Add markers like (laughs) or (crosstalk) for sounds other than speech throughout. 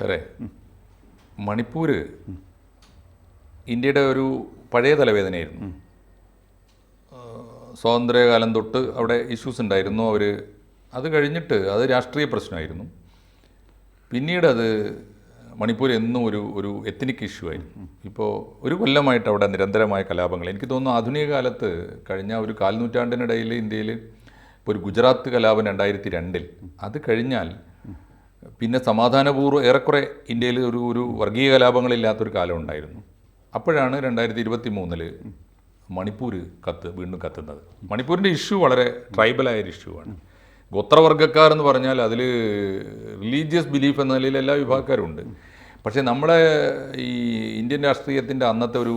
സാറേ മണിപ്പൂർ ഇന്ത്യയുടെ ഒരു പഴയ തലവേദനയായിരുന്നു. സ്വാതന്ത്ര്യകാലം തൊട്ട് അവിടെ ഇഷ്യൂസ് ഉണ്ടായിരുന്നു. അവർ അത് കഴിഞ്ഞിട്ട് അത് രാഷ്ട്രീയ പ്രശ്നമായിരുന്നു. പിന്നീട് അത് മണിപ്പൂർ എന്നും ഒരു ഒരു എത്നിക് ഇഷ്യൂ ആയിരുന്നു ഇപ്പോൾ ഒരു കൊല്ലമായിട്ട് അവിടെ നിരന്തരമായ കലാപങ്ങൾ. എനിക്ക് തോന്നുന്നു ആധുനിക കാലത്ത് കഴിഞ്ഞ ഒരു കാൽനൂറ്റാണ്ടിനിടയിൽ ഇന്ത്യയിൽ ഇപ്പോൾ ഒരു ഗുജറാത്ത് കലാപം രണ്ടായിരത്തി രണ്ടിൽ. അത് കഴിഞ്ഞാൽ പിന്നെ സമാധാനപൂർവം ഏറെക്കുറെ ഇന്ത്യയിൽ ഒരു ഒരു വർഗീയ കലാപങ്ങളില്ലാത്തൊരു കാലം ഉണ്ടായിരുന്നു. അപ്പോഴാണ് രണ്ടായിരത്തി ഇരുപത്തി മൂന്നിൽ മണിപ്പൂർ കത്ത് വീണ്ടും കത്തുന്നത്. മണിപ്പൂരിന്റെ ഇഷ്യൂ വളരെ ട്രൈബലായ ഒരു ഇഷ്യൂ ആണ്. ഗോത്രവർഗക്കാർ എന്ന് പറഞ്ഞാൽ അതിൽ റിലീജിയസ് ബിലീഫ് എന്ന നിലയിൽ എല്ലാ വിഭാഗക്കാരും ഉണ്ട് പക്ഷേ നമ്മുടെ ഈ ഇന്ത്യൻ രാഷ്ട്രീയത്തിന്റെ അന്നത്തെ ഒരു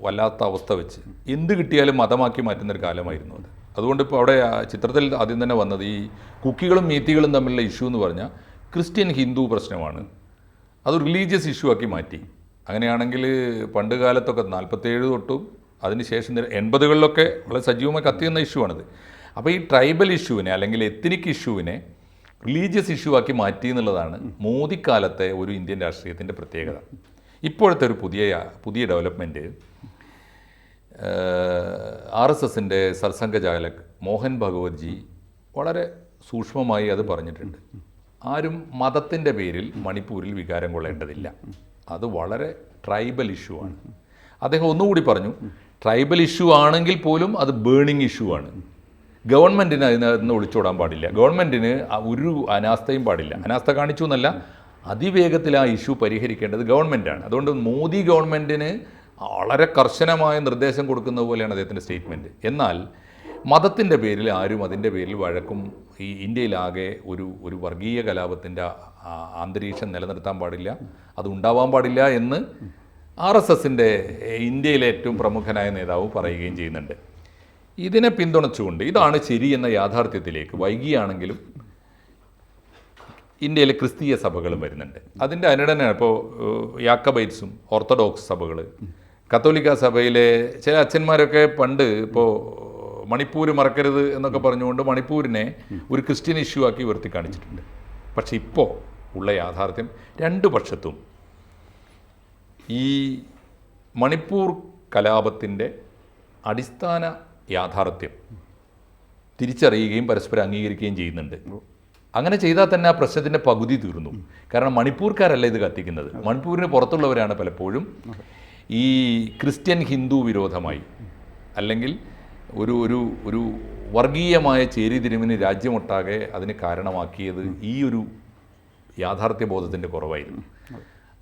വല്ലാത്ത അവസ്ഥ വെച്ച് എന്ത് കിട്ടിയാലും മതമാക്കി മാറ്റുന്നൊരു കാലമായിരുന്നു അത്. അതുകൊണ്ട് ഇപ്പോൾ അവിടെ ചിത്രത്തിൽ ആദ്യം തന്നെ വന്നത് ഈ കുക്കികളും മീത്തികളും തമ്മിലുള്ള ഇഷ്യൂ എന്ന് പറഞ്ഞാൽ ക്രിസ്ത്യൻ ഹിന്ദു പ്രശ്നമാണ്. അത് റിലീജിയസ് ഇഷ്യൂ ആക്കി മാറ്റി. അങ്ങനെയാണെങ്കിൽ പണ്ട് കാലത്തൊക്കെ നാൽപ്പത്തേഴ് തൊട്ടും അതിനുശേഷം എൺപതുകളിലൊക്കെ വളരെ സജീവമായി കത്തിയുന്ന ഇഷ്യൂ ആണിത്. അപ്പോൾ ഈ ട്രൈബൽ ഇഷ്യൂവിനെ അല്ലെങ്കിൽ എത്നിക് ഇഷ്യൂവിനെ റിലീജിയസ് ഇഷ്യൂ ആക്കി മാറ്റി എന്നുള്ളതാണ് മോദിക്കാലത്തെ ഒരു ഇന്ത്യൻ രാഷ്ട്രീയത്തിന്റെ പ്രത്യേകത. ഇപ്പോഴത്തെ ഒരു പുതിയ പുതിയ ഡെവലപ്മെന്റ് ആർ എസ് എസിന്റെ സർസംഘചാലക് മോഹൻ ഭഗവത് ജി വളരെ സൂക്ഷ്മമായി അത് പറഞ്ഞിട്ടുണ്ട്. ആരും മതത്തിന്റെ പേരിൽ മണിപ്പൂരിൽ വികാരം കൊള്ളേണ്ടതില്ല. അത് വളരെ ട്രൈബൽ ഇഷ്യൂ ആണ്. അദ്ദേഹം ഒന്നുകൂടി പറഞ്ഞു ട്രൈബൽ ഇഷ്യൂ ആണെങ്കിൽ പോലും അത് ബേണിംഗ് ഇഷ്യൂ ആണ്. ഗവൺമെന്റിന് അതിനകത്ത് ഒളിച്ചോടാൻ പാടില്ല. ഗവൺമെന്റിന് ഒരു അനാസ്ഥയും പാടില്ല. അനാസ്ഥ കാണിച്ചു എന്നല്ല അതിവേഗത്തിൽ ആ ഇഷ്യൂ പരിഹരിക്കേണ്ടത് ഗവൺമെന്റാണ് അതുകൊണ്ട് മോദി ഗവൺമെന്റിന് വളരെ കർശനമായ നിർദ്ദേശം കൊടുക്കുന്നത് പോലെയാണ് അദ്ദേഹത്തിന്റെ സ്റ്റേറ്റ്മെന്റ്. എന്നാൽ മതത്തിന്റെ പേരിൽ ആരും അതിന്റെ പേരിൽ വഴക്കും ഈ ഇന്ത്യയിലാകെ ഒരു ഒരു വർഗീയ കലാപത്തിന്റെ അന്തരീക്ഷം നിലനിർത്താൻ പാടില്ല. അത് ഉണ്ടാവാൻ പാടില്ല എന്ന് ആർ എസ് എസിന്റെ ഇന്ത്യയിലെ ഏറ്റവും പ്രമുഖനായ നേതാവ് പറയുകയും ചെയ്യുന്നുണ്ട്. ഇതിനെ പിന്തുണച്ചുകൊണ്ട് ഇതാണ് ശരി എന്ന യാഥാർത്ഥ്യത്തിലേക്ക് വൈകിയാണെങ്കിലും ഇന്ത്യയിലെ ക്രിസ്തീയ സഭകളും വരുന്നുണ്ട്. അതിന്റെ അനുടനാണ് ഇപ്പോൾ യാക്കബൈറ്റ്സും ഓർത്തഡോക്സ് സഭകൾ കത്തോലിക്ക സഭയിലെ ചില അച്ഛന്മാരൊക്കെ പണ്ട് ഇപ്പോൾ മണിപ്പൂർ മറക്കരുത് എന്നൊക്കെ പറഞ്ഞുകൊണ്ട് മണിപ്പൂരിനെ ഒരു ക്രിസ്ത്യൻ ഇഷ്യൂ ആക്കി ഉയർത്തി കാണിച്ചിട്ടുണ്ട്. പക്ഷെ ഇപ്പോൾ ഉള്ള യാഥാർത്ഥ്യം രണ്ട് പക്ഷത്തും. ഈ മണിപ്പൂർ കലാപത്തിന്റെ അടിസ്ഥാന യാഥാർത്ഥ്യം തിരിച്ചറിയുകയും പരസ്പരം അംഗീകരിക്കുകയും ചെയ്യുന്നുണ്ട്. അങ്ങനെ ചെയ്താൽ തന്നെ ആ പ്രശ്നത്തിന്റെ പകുതി തീർന്നു. കാരണം മണിപ്പൂർക്കാരല്ല ഇത് കത്തിക്കുന്നത്. മണിപ്പൂരിന് പുറത്തുള്ളവരാണ് പലപ്പോഴും. ഈ ക്രിസ്ത്യൻ ഹിന്ദു വിരോധമായി അല്ലെങ്കിൽ ഒരു ഒരു ഒരു വർഗീയമായ ചേരിതിരിവിന് രാജ്യമൊട്ടാകെ അതിന് കാരണമാക്കിയത് ഈ ഒരു യാഥാർത്ഥ്യബോധത്തിന്റെ കുറവായിരുന്നു.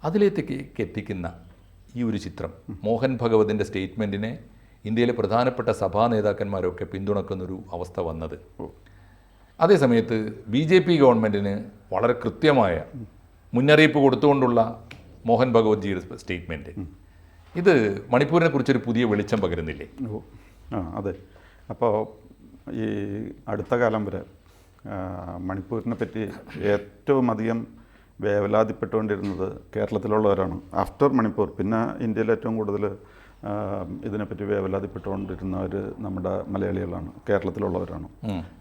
അതിലേക്ക് എത്തിക്കുന്ന ഈ ഒരു ചിത്രം മോഹൻ ഭഗവതിന്റെ സ്റ്റേറ്റ്മെന്റിനെ ഇന്ത്യയിലെ പ്രധാനപ്പെട്ട സഭാ നേതാക്കന്മാരൊക്കെ പിന്തുണക്കുന്നൊരു അവസ്ഥ വന്നത്. അതേസമയത്ത് ബി ജെ പി ഗവൺമെന്റിന് വളരെ കൃത്യമായ മുന്നറിയിപ്പ് കൊടുത്തുകൊണ്ടുള്ള മോഹൻ ഭഗവത്ജിയുടെ സ്റ്റേറ്റ്മെന്റ്. ഇത് മണിപ്പൂരിനെ കുറിച്ചൊരു പുതിയ വെളിച്ചം പകരുന്നില്ലേ? ഓ ആ അതെ. അപ്പോൾ ഈ അടുത്ത കാലം വരെ മണിപ്പൂരിനെ പറ്റി ഏറ്റവും അധികം വേവലാതിപ്പെട്ടുകൊണ്ടിരുന്നത് കേരളത്തിലുള്ളവരാണ്. ആഫ്റ്റർ മണിപ്പൂർ പിന്നെ ഇന്ത്യയിൽ ഏറ്റവും കൂടുതൽ ഇതിനെപ്പറ്റി വേവലാതിപ്പെട്ടുകൊണ്ടിരുന്നവർ നമ്മുടെ മലയാളികളാണ് കേരളത്തിലുള്ളവരാണ്.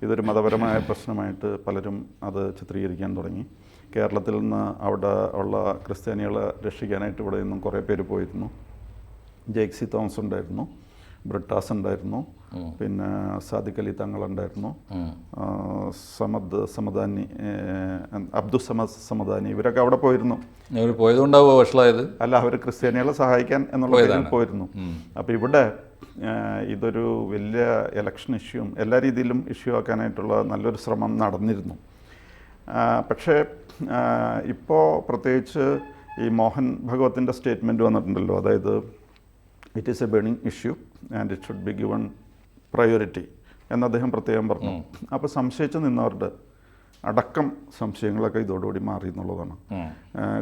ഇതൊരു മതപരമായ പ്രശ്നമായിട്ട് പലരും അത് ചിത്രീകരിക്കാൻ തുടങ്ങി. കേരളത്തിൽ നിന്ന് അവിടെ ഉള്ള ക്രിസ്ത്യാനികളെ രക്ഷിക്കാനായിട്ട് ഇവിടെ നിന്നും കുറേ പേര് പോയിരുന്നു. ജേക്സി തോമസ് ഉണ്ടായിരുന്നു ബ്രിട്ടാസ് ഉണ്ടായിരുന്നു പിന്നെ സാദിഖ് അലി തങ്ങളുണ്ടായിരുന്നു ഉണ്ടായിരുന്നു സമദ് സമദാനി അബ്ദുൽ സമദ് സമദാനി ഇവരൊക്കെ അവിടെ പോയിരുന്നു. അവർ പോയതുകൊണ്ടാവുക വഷളായത്? അല്ല അവർ ക്രിസ്ത്യാനികളെ സഹായിക്കാൻ എന്നുള്ള പേരിൽ പോയിരുന്നു. അപ്പോൾ ഇവിടെ ഇതൊരു വലിയ ഇലക്ഷൻ ഇഷ്യൂവും എല്ലാ രീതിയിലും ഇഷ്യൂ ആക്കാനായിട്ടുള്ള നല്ലൊരു ശ്രമം നടന്നിരുന്നു. പക്ഷേ ഇപ്പോൾ പ്രത്യേകിച്ച് ഈ മോഹൻ ഭഗവത്തിന്റെ സ്റ്റേറ്റ്മെന്റ് വന്നിട്ടുണ്ടല്ലോ അതായത് it is a burning issue and it should be given priority എന്ന് അദ്ദേഹം പ്രത്യേകം പറഞ്ഞു. അപ്പോൾ സംശയിച്ചു നിന്നവരുടെ അടക്കം സംശയങ്ങളൊക്കെ ഇതോടുകൂടി മാറി എന്നുള്ളതാണ്.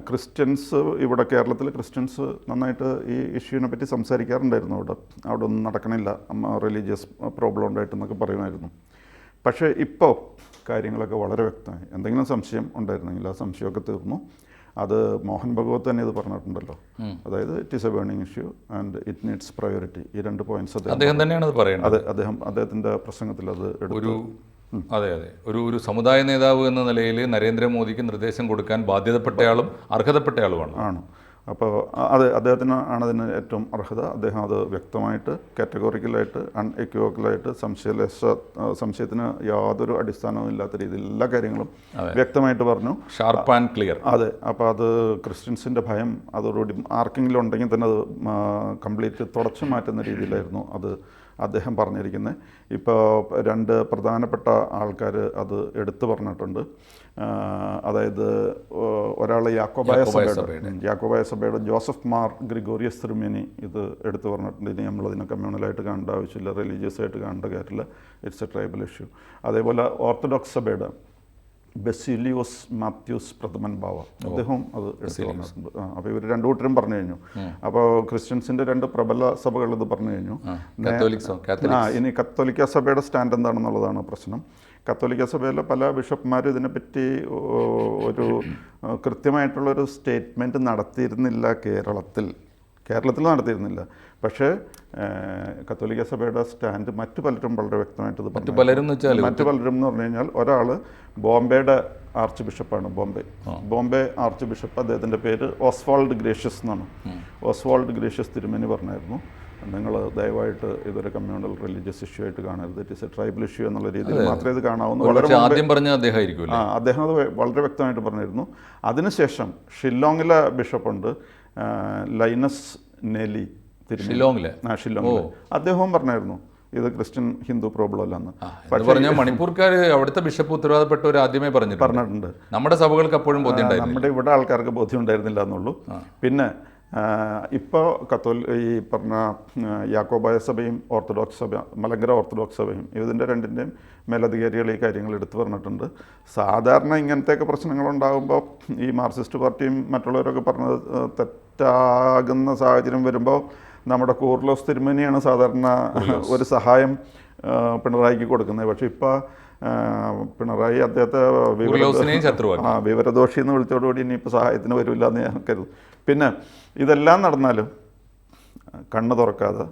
ക്രിസ്ത്യൻസ് ഇവിടെ കേരളത്തിൽ ക്രിസ്ത്യൻസ് നന്നായിട്ട് ഈ ഇഷ്യൂവിനെ പറ്റി സംസാരിക്കാറുണ്ടായിരുന്നു അവിടെ. അവിടെ ഒന്നും നടക്കണില്ല. റിലീജിയസ് പ്രോബ്ലം ഉണ്ടായിട്ടെന്നൊക്കെ പറയുമായിരുന്നു. പക്ഷേ ഇപ്പോൾ കാര്യങ്ങളൊക്കെ വളരെ വ്യക്തമായി. എന്തെങ്കിലും സംശയം ഉണ്ടായിരുന്നെങ്കിൽ ആ സംശയമൊക്കെ തീർന്നു. അത് മോഹൻ ഭഗവത് തന്നെ ഇത് പറഞ്ഞിട്ടുണ്ടല്ലോ. അതായത് it is a burning issue and it needs priority ഈ രണ്ട് പോയിന്റ്സ് അദ്ദേഹം തന്നെയാണ് അത് പറയുന്നത് അതെ അദ്ദേഹം അദ്ദേഹത്തിന്റെ പ്രസംഗത്തിൽ അത് ഒരു അതെ അതെ. ഒരു ഒരു സമുദായ നേതാവ് എന്ന നിലയിൽ നരേന്ദ്രമോദിക്ക് നിർദ്ദേശം കൊടുക്കാൻ ബാധ്യതപ്പെട്ടയാളും അർഹതപ്പെട്ടയാളുമാണ്. ആണ്. അപ്പോൾ അത് അദ്ദേഹത്തിന് ആണ് അതിന് ഏറ്റവും അർഹത. അദ്ദേഹം അത് വ്യക്തമായിട്ട് കാറ്റഗോറിക്കലായിട്ട് അൺഎക്യോക്കലായിട്ട് സംശയലേശ സംശയത്തിന് യാതൊരു അടിസ്ഥാനവും ഇല്ലാത്ത രീതിയിൽ എല്ലാ കാര്യങ്ങളും വ്യക്തമായിട്ട് പറഞ്ഞു. Sharp and clear. അതെ. അപ്പോൾ അത് ക്രിസ്ത്യൻസിന്റെ ഭയം അതോടുകൂടി ആർക്കെങ്കിലും ഉണ്ടെങ്കിൽ തന്നെ അത് കംപ്ലീറ്റ് തുടച്ചു മാറ്റുന്ന രീതിയിലായിരുന്നു അത് അദ്ദേഹം പറഞ്ഞിരിക്കുന്നത് ഇപ്പോൾ രണ്ട് പ്രധാനപ്പെട്ട ആൾക്കാർ അത് എടുത്തു പറഞ്ഞിട്ടുണ്ട്. അതായത് ഒരാൾ യാക്കോബായ സഭയുടെ യാക്കോബായ സഭയുടെ ജോസഫ് മാർ ഗ്രിഗോറിയസ് തിരുമേനി ഇത് എടുത്തു പറഞ്ഞിട്ടുണ്ട്. ഇനി നമ്മളതിനെ കമ്മ്യൂണലായിട്ട് കാണേണ്ട ആവശ്യമില്ല റിലീജിയസ് ആയിട്ട് കാണേണ്ട കാര്യമില്ല ഇറ്റ്സ് എ ട്രൈബൽ ഇഷ്യൂ. അതേപോലെ ഓർത്തഡോക്സ് സഭയുടെ ബെസിലിയോസ് മാത്യൂസ് പ്രഥമൻ ബാവ അദ്ദേഹം അത് എടുത്തു അപ്പോൾ ഇവർ രണ്ടു കൂട്ടരും പറഞ്ഞു കഴിഞ്ഞു. അപ്പോൾ ക്രിസ്ത്യൻസിന്റെ രണ്ട് പ്രബല സഭകൾ ഇത് പറഞ്ഞു കഴിഞ്ഞു. ആ ഇനി കത്തോലിക്ക സഭയുടെ സ്റ്റാൻഡ് എന്താണെന്നുള്ളതാണ് പ്രശ്നം. കത്തോലിക്ക സഭയിലെ പല ബിഷപ്പ്മാരും ഇതിനെപ്പറ്റി ഒരു കൃത്യമായിട്ടുള്ളൊരു സ്റ്റേറ്റ്മെന്റ് നടത്തിയിരുന്നില്ല കേരളത്തിൽ. കേരളത്തിൽ നടത്തിയിരുന്നില്ല. പക്ഷേ കത്തോലിക്ക സഭയുടെ സ്റ്റാൻഡ് മറ്റു പലരും വളരെ വ്യക്തമായിട്ട് മറ്റു പലരും മറ്റു പലരും എന്ന് പറഞ്ഞു കഴിഞ്ഞാൽ ഒരാൾ ബോംബെയുടെ ആർച്ച് ബിഷപ്പാണ് ബോംബെ ബോംബെ ആർച്ച് ബിഷപ്പ് അദ്ദേഹത്തിന്റെ പേര് ഓസ്വാൾഡ് ഗ്രേഷ്യസ് എന്നാണ്. ഓസ്വാൾഡ് ഗ്രേഷ്യസ് തിരുമേനി പറഞ്ഞായിരുന്നു. നിങ്ങൾ ദയവായിട്ട് ഇതൊരു കമ്മ്യൂണൽ റിലീജിയസ് ഇഷ്യൂ ആയിട്ട് കാണരുത്. It is a tribal issue എന്നുള്ള രീതിയിൽ മാത്രമേ ഇത് കാണാവുന്നു. വളരെ ആദ്യം പറഞ്ഞ അദ്ദേഹം ആയിരിക്കും ആ അദ്ദേഹം അത് വളരെ വ്യക്തമായിട്ട് പറഞ്ഞിരുന്നു. അതിനുശേഷം ഷില്ലോങ്ങിലെ ബിഷപ്പുണ്ട് ലൈനസ് നെലി ഷിലോങ്ങിലെ ആ ഷില്ലോങ്ങിലെ. അദ്ദേഹവും പറഞ്ഞായിരുന്നു ഇത് ക്രിസ്ത്യൻ ഹിന്ദു പ്രോബ്ലം അല്ലെന്ന് എന്ന്. പറഞ്ഞാൽ മണിപ്പൂർക്കാർ അവിടുത്തെ ബിഷപ്പ് ഉത്തരവാദപ്പെട്ടവർ ആദ്യമേ പറഞ്ഞു പറഞ്ഞിട്ടുണ്ട്. നമ്മുടെ സഭകൾക്ക് അപ്പോഴും ബോധ്യമുണ്ടായിരുന്നു നമ്മുടെ ഇവിടെ ആൾക്കാർക്ക് ബോധ്യം ഉണ്ടായിരുന്നില്ല എന്നുള്ളൂ. പിന്നെ ഇപ്പോൾ കത്തോൽ ഈ പറഞ്ഞ യാക്കോബായ സഭയും ഓർത്തഡോക്സ് സഭ മലങ്കര ഓർത്തഡോക്സ് സഭയും ഇതിന്റെ രണ്ടിന്റെയും മേലധികാരികൾ ഈ കാര്യങ്ങൾ എടുത്തു പറഞ്ഞിട്ടുണ്ട്. സാധാരണ ഇങ്ങനത്തെയൊക്കെ പ്രശ്നങ്ങളുണ്ടാകുമ്പോൾ ഈ മാർക്സിസ്റ്റ് പാർട്ടിയും മറ്റുള്ളവരൊക്കെ പറഞ്ഞത് തെറ്റാകുന്ന സാഹചര്യം വരുമ്പോൾ നമ്മുടെ കൂർലോസ് തിരുമേനിയാണ് സാധാരണ ഒരു സഹായം പിണറായിക്ക് കൊടുക്കുന്നത്. പക്ഷേ ഇപ്പോൾ പിണറായി അദ്ദേഹത്തെ വിവരദോഷി എന്ന് വിളിച്ചതോടുകൂടി ഇനിയിപ്പോൾ സഹായത്തിന് വരില്ല എന്ന് ഞാൻ കരുതും പിന്നെ ഇതെല്ലാം നടന്നാലും കണ്ണ് തുറക്കാതെ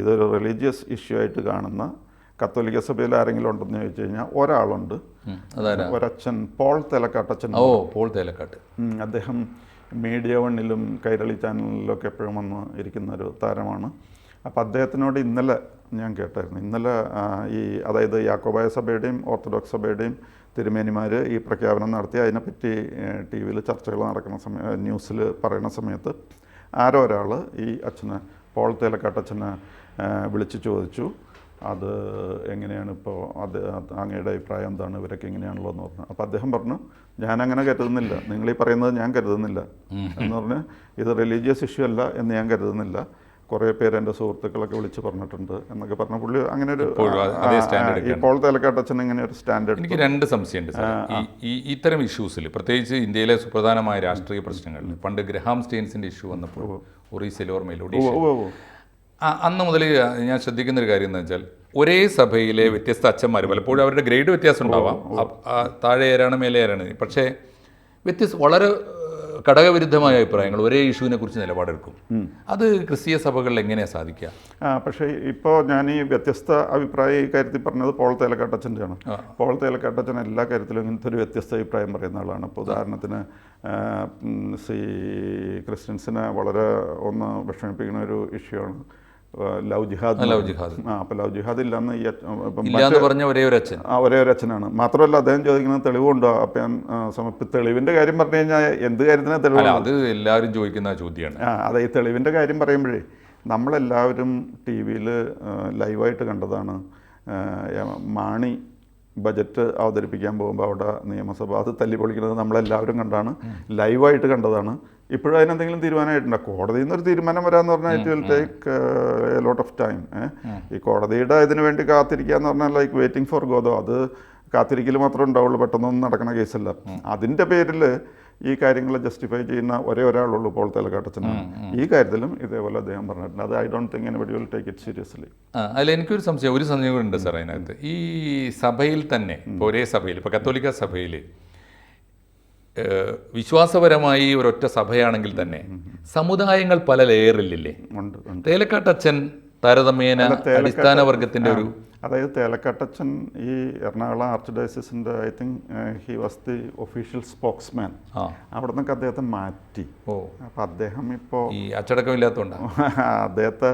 ഇതൊരു റിലീജിയസ് ഇഷ്യൂ ആയിട്ട് കാണുന്ന കത്തോലിക്ക സഭയിൽ ആരെങ്കിലും ഉണ്ടെന്ന് ചോദിച്ചു കഴിഞ്ഞാൽ ഒരാളുണ്ട്. ഒരച്ഛൻ പോൾ തെലക്കാട്ടച്ഛൻ. ഓ പോൾ തേലക്കാട്ട്. അദ്ദേഹം മീഡിയ വണ്ണിലും കൈരളി ചാനലിലൊക്കെ എപ്പോഴും വന്ന് ഇരിക്കുന്ന ഒരു താരമാണ്. അപ്പോൾ അദ്ദേഹത്തിനോട് ഇന്നലെ ഞാൻ കേട്ടായിരുന്നു. ഇന്നലെ ഈ അതായത് യാക്കോബായ സഭയുടെയും ഓർത്തഡോക്സ് സഭയുടെയും തിരുമേനിമാർ ഈ പ്രഖ്യാപനം നടത്തി. അതിനെപ്പറ്റി ടി വിയിൽ ചർച്ചകൾ നടക്കുന്ന സമയ ന്യൂസിൽ പറയുന്ന സമയത്ത് ആരോ ഒരാൾ ഈ അച്ഛനെ പോൾ തേലക്കാട്ടച്ഛനെ ആ, വിളിച്ച് ചോദിച്ചു. അത് എങ്ങനെയാണ് ഇപ്പോൾ അത് അങ്ങയുടെ അഭിപ്രായം എന്താണ്? ഇവരൊക്കെ എങ്ങനെയാണല്ലോ എന്ന് പറഞ്ഞു. അപ്പോൾ അദ്ദേഹം പറഞ്ഞു ഞാൻ അങ്ങനെ കരുതുന്നില്ല. നിങ്ങൾ ഈ പറയുന്നത് ഞാൻ കരുതുന്നില്ല. എന്ന് പറഞ്ഞ് ഇത് റിലീജിയസ് ഇഷ്യൂ അല്ല എന്ന് ഞാൻ കരുതുന്നില്ല. കുറേ പേര് എന്റെ സുഹൃത്തുക്കളൊക്കെ വിളിച്ച് പറഞ്ഞിട്ടുണ്ട് എന്നൊക്കെ പറഞ്ഞ പുള്ളി അങ്ങനെ ഒരു ഇപ്പോൾ തലക്കാട്ടച്ഛൻ ഇങ്ങനെ ഒരു സ്റ്റാൻഡേർഡ് എനിക്ക് രണ്ട് സംശയമുണ്ട് ഈ ഇത്തരം ഇഷ്യൂസിൽ പ്രത്യേകിച്ച് ഇന്ത്യയിലെ സുപ്രധാനമായ രാഷ്ട്രീയ പ്രശ്നങ്ങളിൽ പണ്ട് ഗ്രഹാം സ്റ്റെയിൻസിന്റെ ഇഷ്യൂ വന്നപ്പോൾ ഒറീസയിൽ ഓർമ്മയിൽ ഒഡീഷ അന്ന് മുതൽ ഞാൻ ശ്രദ്ധിക്കുന്ന ഒരു കാര്യം എന്ന് വെച്ചാൽ ഒരേ സഭയിലെ വ്യത്യസ്ത അച്ഛന്മാർ പലപ്പോഴും അവരുടെ ഗ്രേഡ് വ്യത്യാസം ഉണ്ടാവാം. താഴെ ഏരാണ് മേലെ ഏരാണ് പക്ഷേ വ്യത്യസ്ത വളരെ ഘടകവിരുദ്ധമായ അഭിപ്രായങ്ങൾ ഒരേ ഇഷ്യൂവിനെ കുറിച്ച് നിലപാടെടുക്കും അത് ക്രിസ്തീയ സഭകളിൽ എങ്ങനെയാണ് സാധിക്കുക? പക്ഷേ ഇപ്പോൾ ഞാൻ ഈ വ്യത്യസ്ത അഭിപ്രായം ഈ കാര്യത്തിൽ പറഞ്ഞത് പോൾ തേലക്കാട്ടച്ഛന്റെയാണ് പോൾ തേലക്കാട്ടച്ഛൻ എല്ലാ കാര്യത്തിലും ഇങ്ങനത്തെ ഒരു വ്യത്യസ്ത അഭിപ്രായം പറയുന്ന ആളാണ്. ഇപ്പോൾ ഉദാഹരണത്തിന് സി ക്രിസ്ത്യൻസിനെ വളരെ ഒന്ന് വിഷമിപ്പിക്കുന്ന ഒരു ഇഷ്യൂ ആണ് ലവ് ജിഹാദ് ലവ് ജിഹാദ്. ആ അപ്പോൾ ലവ് ജിഹാദ് ഇല്ലെന്ന് ഈ അച്ഛ- ഇപ്പം ഇല്ല എന്ന് പറഞ്ഞ ഒരേ ഒരു അച്ഛൻ. ആ ഒരേ ഒരു അച്ഛനാണ്. മാത്രമല്ല അദ്ദേഹം ചോദിക്കുന്നത് തെളിവുണ്ടോ? അപ്പം ഞാൻ തെളിവിന്റെ സമർപ്പി തെളിവിന്റെ കാര്യം പറഞ്ഞു കഴിഞ്ഞാൽ എന്ത് കാര്യത്തിനാണ് തെളിവ് അത് എല്ലാവരും ചോദിക്കുന്ന ചോദ്യമാണ്. ആ അതെ ഈ തെളിവിന്റെ കാര്യം പറയുമ്പോഴേ നമ്മളെല്ലാവരും ടി വിയിൽ ലൈവായിട്ട് കണ്ടതാണ് മാണി ബജറ്റ് അവതരിപ്പിക്കാൻ പോകുമ്പോൾ അവിടെ നിയമസഭ അത് തല്ലിപ്പൊളിക്കുന്നത് നമ്മളെല്ലാവരും കണ്ടാണ് ലൈവായിട്ട് കണ്ടതാണ്. ഇപ്പോഴും അതിനെന്തെങ്കിലും തീരുമാനമായിട്ടുണ്ടോ? കോടതിയിൽ നിന്നൊരു തീരുമാനം വരാമെന്ന് പറഞ്ഞാൽ it will take a lot of time ഈ കോടതിയുടെ ഇതിന് വേണ്ടി കാത്തിരിക്കുക എന്ന് പറഞ്ഞാൽ ലൈക്ക് വെയിറ്റിംഗ് ഫോർ ഗോദോ അത് കാത്തിരിക്കൽ മാത്രമേ ഉണ്ടാവുള്ളൂ പെട്ടെന്നൊന്നും നടക്കുന്ന കേസല്ല. അതിന്റെ പേരിൽ ഈ കാര്യങ്ങളെ ജസ്റ്റിഫൈ ചെയ്യുന്ന ഒരേ ഒരാളുള്ളൂ പോൾ തലക്കാട്ടച്ചനാണ് ഈ കാര്യത്തിലും ഇതേപോലെ അദ്ദേഹം പറഞ്ഞിട്ടുണ്ട്. അത് I don't think anybody will take it seriously അല്ല എനിക്കൊരു സംശയം ഒരു സംശയം കൂടെ ഉണ്ട് സാർ അതിനകത്ത്. ഈ സഭയിൽ തന്നെ ഒരേ സഭയിൽ ഇപ്പോൾ കത്തോലിക്ക സഭയിൽ വിശ്വാസപരമായി ഒരൊറ്റ സഭയാണെങ്കിൽ തന്നെ സമുദായങ്ങൾ പല ലെയറിലില്ലേ തേലക്കാട്ടച്ഛൻ താരതമ്യേന അടിസ്ഥാന വർഗത്തിന്റെ ഒരു അതായത് തേലക്കട്ടച്ചൻ ഈ എറണാകുളം ആർച്ച് ഡയസിസിന്റെ I think he was the official spokesman. അവിടെ നിന്നൊക്കെ അദ്ദേഹത്തെ മാറ്റി. ഓ. അപ്പം അദ്ദേഹം ഇപ്പോൾ അച്ചടക്കമില്ലാത്തതുകൊണ്ട് (laughs) അദ്ദേഹത്തെ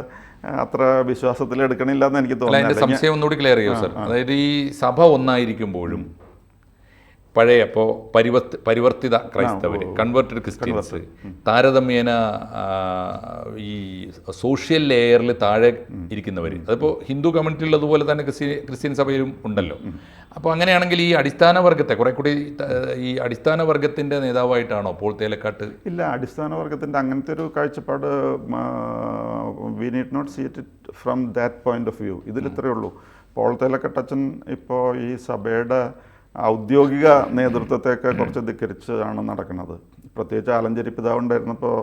അത്ര വിശ്വാസത്തിൽ എടുക്കണില്ല എന്ന് എനിക്ക് തോന്നുന്നു സംശയം ഒന്നുകൂടി ക്ലിയർ ചെയ്യും സർ അതായത് ഈ സഭ ഒന്നായിരിക്കുമ്പോഴും പഴയ അപ്പോൾ പരിവർത്തി പരിവർത്തിത ക്രൈസ്തവർ കൺവേർട്ടഡ്. ക്രിസ്ത്യൻസ് താരതമ്യേന ഈ സോഷ്യൽ ലെയറിൽ താഴെ ഇരിക്കുന്നവർ അതിപ്പോൾ ഹിന്ദു കമ്മ്യൂണിറ്റിയിലുള്ളതുപോലെ തന്നെ ക്രിസ്ത്യൻ ക്രിസ്ത്യൻ സഭയിലും ഉണ്ടല്ലോ. അപ്പോൾ അങ്ങനെയാണെങ്കിൽ ഈ അടിസ്ഥാന വർഗത്തെ കുറെ കൂടി ഈ അടിസ്ഥാന വർഗത്തിന്റെ നേതാവായിട്ടാണോ പോൾ തേലക്കാട്ട്? ഇല്ല അടിസ്ഥാന വർഗത്തിന്റെ അങ്ങനത്തെ ഒരു കാഴ്ചപ്പാട് we need not see it from that point of view ഇതിൽ ഇത്രയേ ഉള്ളൂ. പോൾ തേലക്കട്ടച്ചൻ ഇപ്പോൾ ഈ സഭയുടെ ഔദ്യോഗിക നേതൃത്വത്തെയൊക്കെ കുറച്ച് ധിക്കരിച്ചാണ് നടക്കുന്നത്. പ്രത്യേകിച്ച് ആലഞ്ചേരി പിതാവ് ഉണ്ടായിരുന്നപ്പോൾ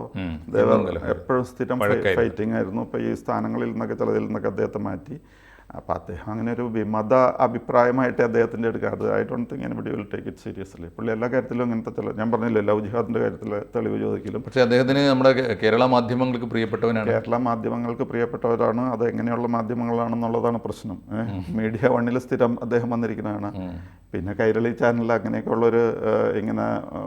എപ്പോഴും സ്ഥിരം ഫൈറ്റിംഗ് ആയിരുന്നു. ഇപ്പോൾ ഈ സ്ഥാനങ്ങളിൽ നിന്നൊക്കെ ചിലതിൽ നിന്നൊക്കെ അദ്ദേഹത്തെ മാറ്റി. അപ്പോൾ അദ്ദേഹം അങ്ങനെ ഒരു വിമത അഭിപ്രായമായിട്ട് അദ്ദേഹത്തിന്റെ എടുക്കുക അത് I don't think anybody will take it seriously പുള്ളി എല്ലാ കാര്യത്തിലും ഇങ്ങനത്തെ ചില ഞാൻ പറഞ്ഞില്ല ലവ് ജിഹാദിന്റെ കാര്യത്തിൽ തെളിവ് ചോദിക്കലും. പക്ഷേ അദ്ദേഹത്തിന് നമ്മുടെ കേരള മാധ്യമങ്ങൾക്ക് പ്രിയപ്പെട്ടവനാണ്. കേരള മാധ്യമങ്ങൾക്ക് പ്രിയപ്പെട്ടവരാണ്. അത് എങ്ങനെയുള്ള മാധ്യമങ്ങളാണെന്നുള്ളതാണ് പ്രശ്നം. മീഡിയ വണ്ണിൽ സ്ഥിരം അദ്ദേഹം വന്നിരിക്കുന്നതാണ്. പിന്നെ കൈരളി ചാനൽ അങ്ങനെയൊക്കെയുള്ളൊരു ഇങ്ങനെ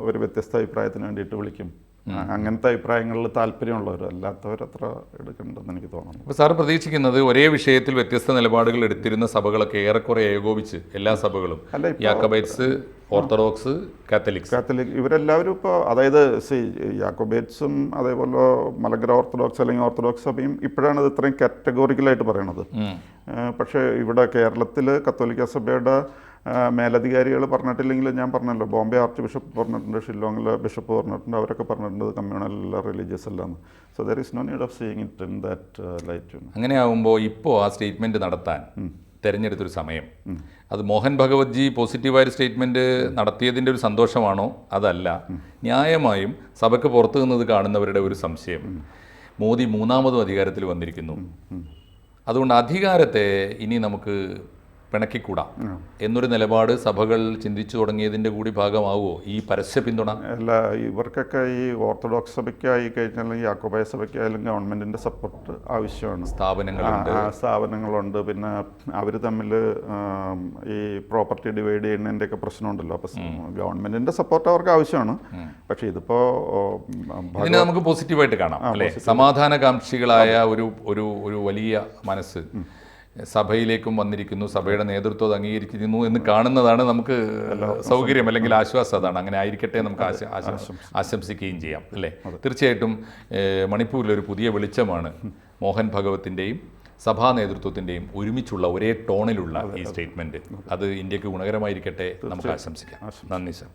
ഒരു വ്യത്യസ്ത അഭിപ്രായത്തിന് വേണ്ടിയിട്ട് വിളിക്കും. അങ്ങനത്തെ അഭിപ്രായങ്ങളിൽ താല്പര്യമുള്ളവർ അല്ലാത്തവരത്ര എടുക്കണ്ടെന്ന് എനിക്ക് തോന്നുന്നു അപ്പോൾ സാർ പ്രതീക്ഷിക്കുന്നത് ഒരേ വിഷയത്തിൽ വ്യത്യസ്ത നിലപാടുകൾ എടുത്തിരുന്ന സഭകളൊക്കെ ഏറെക്കുറെ ഏകോപിച്ച് എല്ലാ സഭകളും യാക്കോബൈറ്റ്സ് ഓർത്തഡോക്സ് കാത്തലിക്സ്. കാത്തലിക് ഇവരെല്ലാവരും ഇപ്പോൾ അതായത് സി യാക്കോബേറ്റ്സും അതേപോലെ മലഗ്ര ഓർത്തഡോക്സ് അല്ലെങ്കിൽ ഓർത്തഡോക്സ് സഭയും ഇപ്പോഴാണ് ഇത് ഇത്രയും കാറ്റഗോറിക്കലായിട്ട് പറയണത്. പക്ഷേ ഇവിടെ കേരളത്തിൽ കത്തോലിക്ക സഭയുടെ മേലധികാരികൾ പറഞ്ഞിട്ടില്ലെങ്കിൽ ഞാൻ പറഞ്ഞല്ലോ. ബോംബെ ആർച്ച് ബിഷപ്പ് പറഞ്ഞിട്ടുണ്ട് ഷില്ലോങ്ങിലെ ബിഷപ്പ് പറഞ്ഞിട്ടുണ്ട് അവരൊക്കെ പറഞ്ഞിട്ടുണ്ട് കമ്മ്യൂണൽ റിലീജിയസ് അല്ലാന്ന് so there is no need of seeing it in that light അങ്ങനെ ആവുമ്പോൾ ഇപ്പോൾ ആ സ്റ്റേറ്റ്മെന്റ് നടത്താൻ തിരഞ്ഞെടുത്തൊരു സമയം. അത് മോഹൻ ഭഗവത് ജി പോസിറ്റീവായ സ്റ്റേറ്റ്മെന്റ് നടത്തിയതിന്റെ ഒരു സന്തോഷമാണോ? അതല്ല. ന്യായമായും സഭയ്ക്ക് പുറത്തു നിന്നത് കാണുന്നവരുടെ ഒരു സംശയം. മോദി മൂന്നാമതും അധികാരത്തിൽ വന്നിരിക്കുന്നു. അതുകൊണ്ട് അധികാരത്തെ ഇനി നമുക്ക് പിണക്കിക്കൂടാ? എന്നൊരു നിലപാട് സഭകൾ ചിന്തിച്ചു തുടങ്ങിയതിന്റെ കൂടി ഭാഗമാവുമോ ഈ പരസ്യ പിന്തുണ? അല്ല ഇവർക്കൊക്കെ ഈ ഓർത്തഡോക്സ് സഭയ്ക്കായി കഴിഞ്ഞാൽ ഈ അക്കോബായ സഭയ്ക്കായാലും ഗവൺമെന്റിന്റെ സപ്പോർട്ട് ആവശ്യമാണ്. സ്ഥാപനങ്ങളുണ്ട്. സ്ഥാപനങ്ങളുണ്ട്. പിന്നെ അവർ തമ്മിൽ ഈ പ്രോപ്പർട്ടി ഡിവൈഡ് ചെയ്യുന്നതിന്റെയൊക്കെ പ്രശ്നമുണ്ടല്ലോ. അപ്പോൾ ഗവൺമെന്റിന്റെ സപ്പോർട്ട് അവർക്ക് ആവശ്യമാണ്. പക്ഷേ ഇതിപ്പോൾ ഇതിനെ നമുക്ക് പോസിറ്റീവായിട്ട് കാണാം അല്ലേ? സമാധാനകാംക്ഷികളായ ഒരു ഒരു ഒരു വലിയ മനസ്സ്. സഭയിലേക്കും വന്നിരിക്കുന്നു സഭയുടെ നേതൃത്വം അത് അംഗീകരിക്കുന്നു എന്ന് കാണുന്നതാണ് നമുക്ക് സൗകര്യം അല്ലെങ്കിൽ ആശ്വാസം അതാണ്. അങ്ങനെ ആയിരിക്കട്ടെ നമുക്ക് ആശ- ആശ- ആശംസിക്കുകയും ചെയ്യാം അല്ലേ? തീർച്ചയായിട്ടും മണിപ്പൂരിലൊരു പുതിയ വെളിച്ചമാണ് മോഹൻ ഭഗവത്തിന്റെയും സഭാ നേതൃത്വത്തിന്റെയും ഒരുമിച്ചുള്ള ഒരേ ടോണിലുള്ള ഈ സ്റ്റേറ്റ്മെന്റ് അത്. ഇന്ത്യയ്ക്ക് ഗുണകരമായിരിക്കട്ടെ നമുക്ക് ആശംസിക്കാം. നന്ദി സർ.